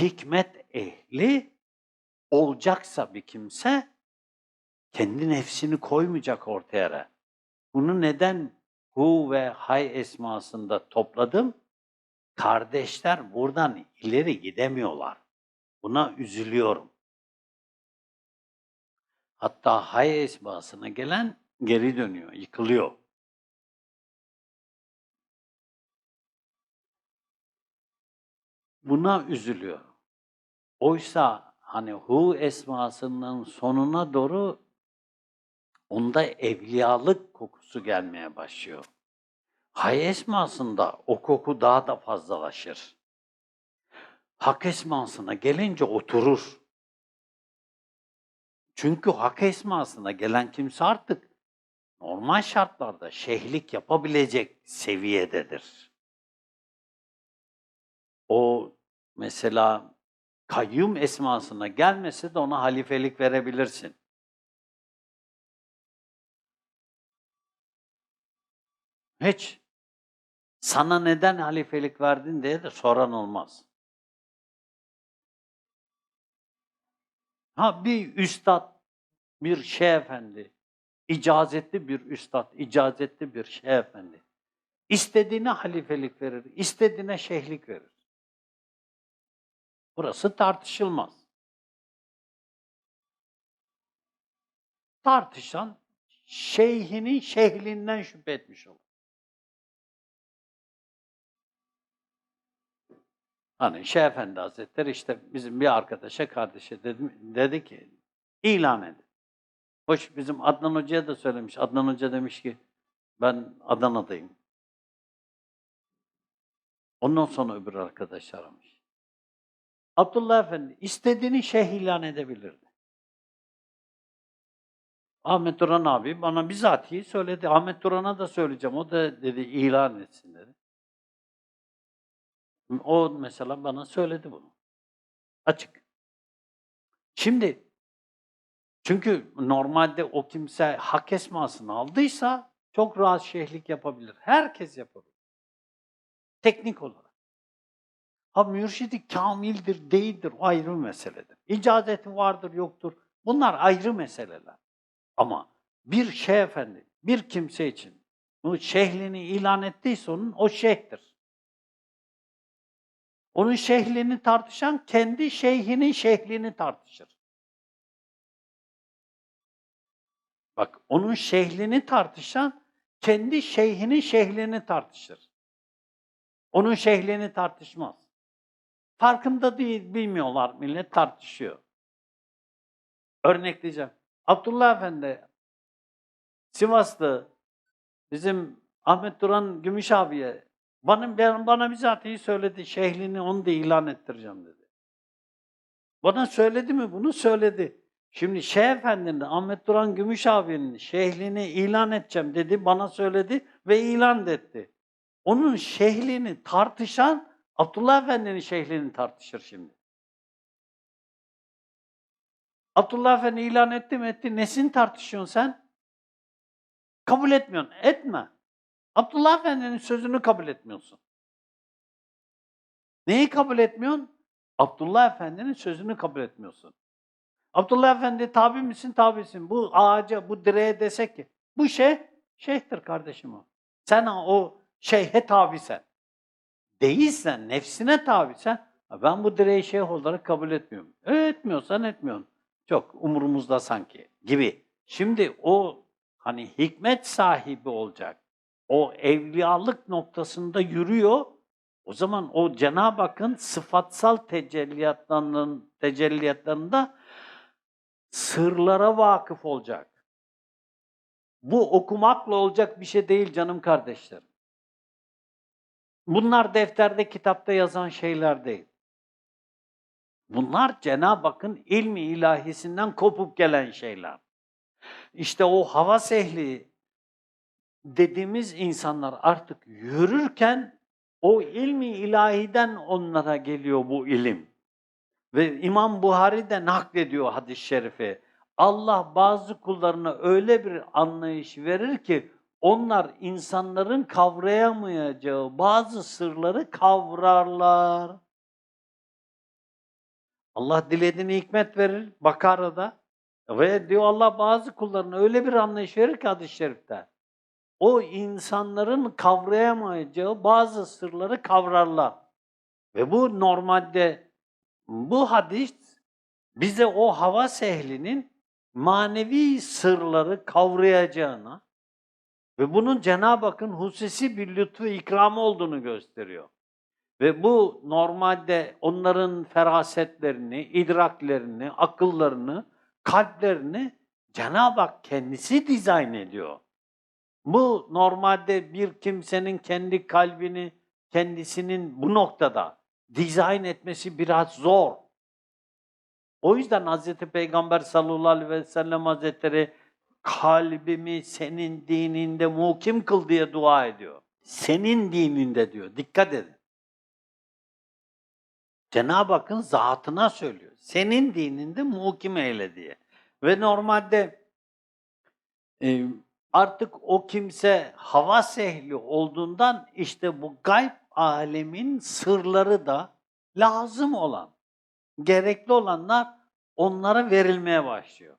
hikmet ehli olacaksa bir kimse kendi nefsini koymayacak ortaya. Bunu neden hu ve hay esmasında topladım? Kardeşler buradan ileri gidemiyorlar. Buna üzülüyorum. Hatta hay esmasına gelen geri dönüyor, yıkılıyor. Buna üzülüyor. Oysa hani hu esmasının sonuna doğru onda evliyalık kokusu gelmeye başlıyor. Hay esmasında o koku daha da fazlalaşır. Hak esmasına gelince oturur. Çünkü hak esmasına gelen kimse artık normal şartlarda şeyhlik yapabilecek seviyededir. O mesela kayyum esmasına gelmesi de ona halifelik verebilirsin. Hiç. Sana neden halifelik verdin diye de soran olmaz. Ha bir üstad, bir şeyh efendi, icazetli bir üstad, icazetli bir şeyh efendi. İstediğine halifelik verir, istediğine şeyhlik verir. Burası tartışılmaz. Tartışan şeyhinin şeyhliğinden şüphe etmiş olur. Hani Şeyh Efendi Hazretleri işte bizim bir arkadaşa, kardeşe dedi, dedi ki ilan edin. Hoş bizim Adnan Hoca'ya da söylemiş. Adnan Hoca demiş ki ben Adana'dayım. Ondan sonra öbür arkadaş aramış. Abdullah Efendi istediğini şeyh ilan edebilirdi. Ahmet Duran abi bana bizatihi söyledi. Ahmet Duran'a da söyleyeceğim. O da dedi ilan etsin dedi. O mesela bana söyledi bunu. Açık. Şimdi çünkü normalde o kimse hak esmasını aldıysa çok rahat şeyhlik yapabilir. Herkes yapabilir. Teknik olarak. Ha mürşidi kamildir, değildir o ayrı bir meseledir. İcazeti vardır, yoktur. Bunlar ayrı meseleler. Ama bir şeyh efendi, bir kimse için o şeyhliğini ilan ettiyse onun o şeyhtir. Onun şeyhliğini tartışan kendi şeyhinin şeyhliğini tartışır. Bak onun şeyhliğini tartışan kendi şeyhinin şeyhliğini tartışır. Onun şeyhliğini tartışmaz. Farkında değil, bilmiyorlar millet tartışıyor. Örnekleyeceğim. Abdullah Efendi Sivaslı bizim Ahmet Duran Gümüş abiye bana, ben, bana bizatihi söyledi. Şeyhliğini onu da ilan ettireceğim dedi. Bana söyledi mi bunu? Söyledi. Şimdi Şeyh Efendi'nin, Ahmet Duran Gümüş abinin şeyhliğini ilan edeceğim dedi. Bana söyledi ve ilan etti. Onun şeyhliğini tartışan Abdullah Efendi'nin şeyhliğini tartışır şimdi. Abdullah Efendi ilan etti mi etti. Nesini tartışıyorsun sen? Kabul etmiyorsun. Etme. Abdullah Efendi'nin sözünü kabul etmiyorsun. Neyi kabul etmiyorsun? Abdullah Efendi'nin sözünü kabul etmiyorsun. Abdullah Efendi tabi misin? Tabisin. Bu ağaca, bu direğe desek ki, bu şey, şeyhtir kardeşim o. Sen o şeyhe tabisen. Değilsen, nefsine tabisen, ben bu direği şeyh olarak kabul etmiyorum. E, etmiyorsan etmiyorsun. Çok umurumuzda sanki gibi. Şimdi o hani hikmet sahibi olacak o evliyalık noktasında yürüyor, o zaman o Cenab-ı Hakk'ın sıfatsal tecelliyatlarının, tecelliyatlarında sırlara vakıf olacak. Bu okumakla olacak bir şey değil canım kardeşlerim. Bunlar defterde, kitapta yazan şeyler değil. Bunlar Cenab-ı Hakk'ın ilmi ilahisinden kopup gelen şeyler. İşte o havas ehli, dediğimiz insanlar artık yürürken o ilmi ilahiden onlara geliyor bu ilim. Ve İmam Buhari de naklediyor hadis-i şerifi. Allah bazı kullarına öyle bir anlayış verir ki onlar insanların kavrayamayacağı bazı sırları kavrarlar. Allah dilediğine hikmet verir Bakara'da. Ve diyor Allah bazı kullarına öyle bir anlayış verir ki hadis-i şerifte. O insanların kavrayamayacağı bazı sırları kavrarlar. Ve bu normalde bu hadis bize o hava ehlinin manevi sırları kavrayacağına ve bunun Cenab-ı Hakk'ın hususi bir lütfu ikramı olduğunu gösteriyor. Ve bu normalde onların ferasetlerini, idraklerini, akıllarını, kalplerini Cenab-ı Hak kendisi dizayn ediyor. Bu normalde bir kimsenin kendi kalbini, kendisinin bu noktada dizayn etmesi biraz zor. O yüzden Hz. Peygamber sallallahu aleyhi ve sellem Hazretleri kalbimi senin dininde muhkim kıl diye dua ediyor. Senin dininde diyor. Dikkat edin. Cenab-ı Hakk'ın zatına söylüyor. Senin dininde muhkim eyle diye. Ve normalde e, artık o kimse hava sehli olduğundan işte bu gayb alemin sırları da lazım olan, gerekli olanlar onlara verilmeye başlıyor.